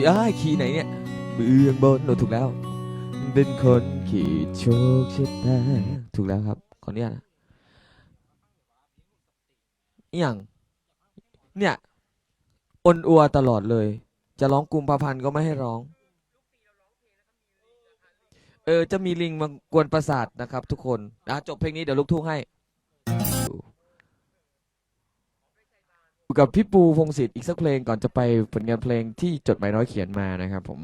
ที่อ้ายขี่ไหนเนี่ยเบื้องบนโอ้ถูกแล้ว เป็นคนขี่โชคชะตาถูกแล้วครับขออนุญาตนะอย่างเนี่ยอนอัวตลอดเลย จะร้องกุมภาพันธ์ก็ไม่ให้ร้อง เออ จะมีลิงมากวนประสาทนะครับทุกคนนะจบเพลงนี้เดี๋ยวลูกทุ่งให้ กับพี่ปูพงศิษฐ์อีกสักเพลงก่อนจะไปผลงานเพลงที่จดหมายน้อยเขียนมานะครับผม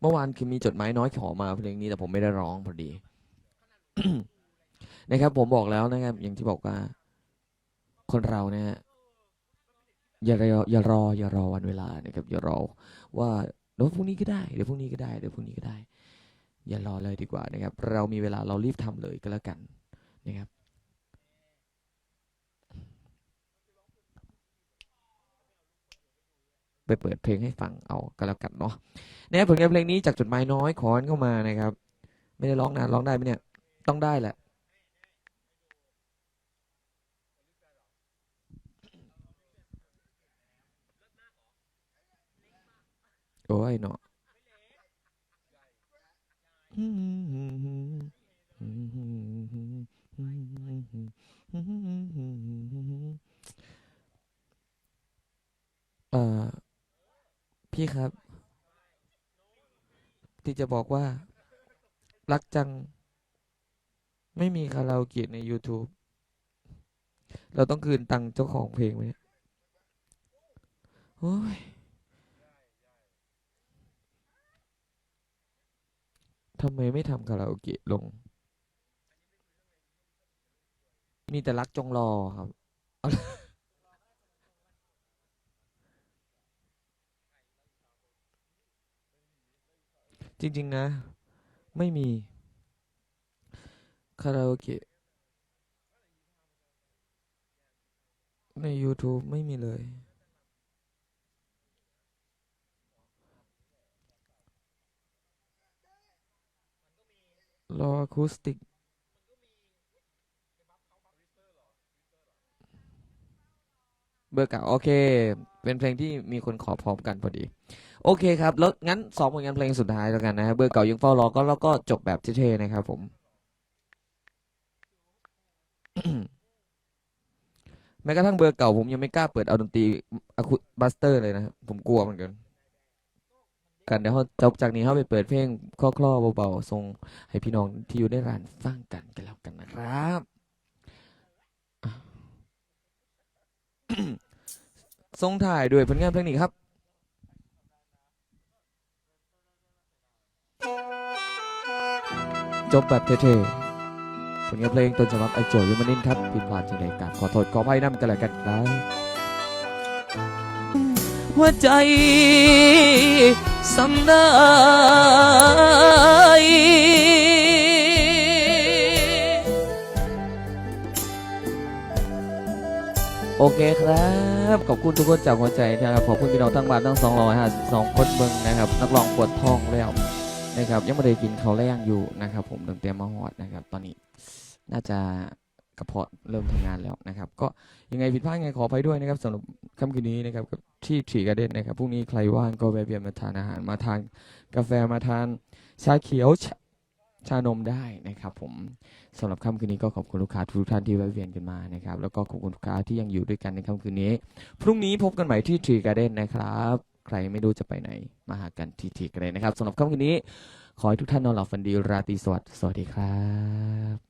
เมื่อวานคือมีจดหมายน้อยขอมาเพลงนี้แต่ผมไม่ได้ร้องพอดี นะครับ ผมบอกแล้วนะครับ อย่างที่บอกว่า คนเราเนี่ยอย่ารออย่ารอ อย่ารอวันเวลานะครับ อย่ารอว่าเดี๋ยวพรุ่งนี้ก็ได้เดี๋ยวพรุ่งนี้ก็ได้เดี๋ยวพรุ่งนี้ก็ได้ อย่ารอเลยดีกว่านะครับ เรามีเวลาเรารีบทำเลยก็แล้วกันนะครับ ไปเปิดเพลงให้ฟังเอาก็แล้วกันเนาะเนี่ยผลงานเพลงนี้จากจดหมายน้อยขอนเข้ามานะครับ ไม่ได้ร้องนานร้องได้ไหมเนี่ยต้องได้แหละโอ้ยเนาะเอ่อ พี่ครับ ที่จะบอกว่า รักจัง ไม่มีคาราโอเกะใน YouTube เราต้องคืนตังค์เจ้าของเพลงไหมเนี่ยโอ้ยทำไมไม่ทำคาราโอเกะลง มีแต่รักจงรอครับ จริง ๆ นะ ไม่มี คาราโอเกะ ใน YouTube ไม่มีเลย รออะคูสติกเบอร์เก่าโอเค เป็นเพลงที่มีคนขอพร้อมกันพอดี โอเคครับ แล้วงั้นสองผลงานเพลงสุดท้ายแล้วกันนะฮะเบอร์เก่ายังเฝ้ารอก็แล้วก็จบแบบเท่ๆนะครับผม แม้กระทั่งเบอร์เก่าผมยังไม่กล้าเปิดเอาดนตรีอะคูบัสเตอร์เลยนะครับผมกลัวเหมือนกันกันเดี๋ยวเขาจบจากนี้เขาไปเปิดเพลงคลอๆเบาๆส่งให้พี่น้องที่อยู่ในร้านฟังกันกันแล้วกันนะครับอะส่งถ่ายด้วยผลงานเพลงนี้ครับ จบแบบเท่ๆผลงานเพลงต้นฉบับไอโจยมานินครับผิดพลาดจากรายการขอโทษขออภัยน้ำกันแล้วกันครับหัวใจสำได้โอเคครับ ขอบคุณทุกคนจากหัวใจนะครับ ขอบคุณพี่น้องทั้งบ้านทั้ง 252 คนเบิ่งนะครับ นักร้องปวดท้องแล้ว นะครับยังไม่ได้กินเขาวแรงอยู่นะครับ ผมเตั้งแต่มาฮอดนะครับ ตอนนี้น่าจะกระเพาะเริ่มทำงานแล้วนะครับ ก็ยังไงผิดพลาดยังไงขออภัยด้วยนะครับสำหรับค่ำคืนนี้นะครับกับที่ทรีการ์เด้นนะครับพรุ่งนี้ใครว่างก็แวะเวียนมาทานอาหารมาทานกาแฟมาทานชาเขียวชาชานมได้นะครับ ผมสำหรับค่ำคืนนี้ก็ขอบคุณลูกค้าทุกท่านที่แวะเวียนกันมานะครับ แล้วก็ขอบคุณลูกค้าที่ยังอยู่ด้วยกันในค่ำคืนนี้ พรุ่งนี้พบกันใหม่ที่ทรีการ์เด้นนะครับ ใครไม่รู้จะไปไหน มาหากันทีทีกันเลยนนะครับสำหรับค่ำคืนนี้ ขอให้ทุกท่านนอนหลับฝันดีราตรีสวัสดิ์สวัสดีครับ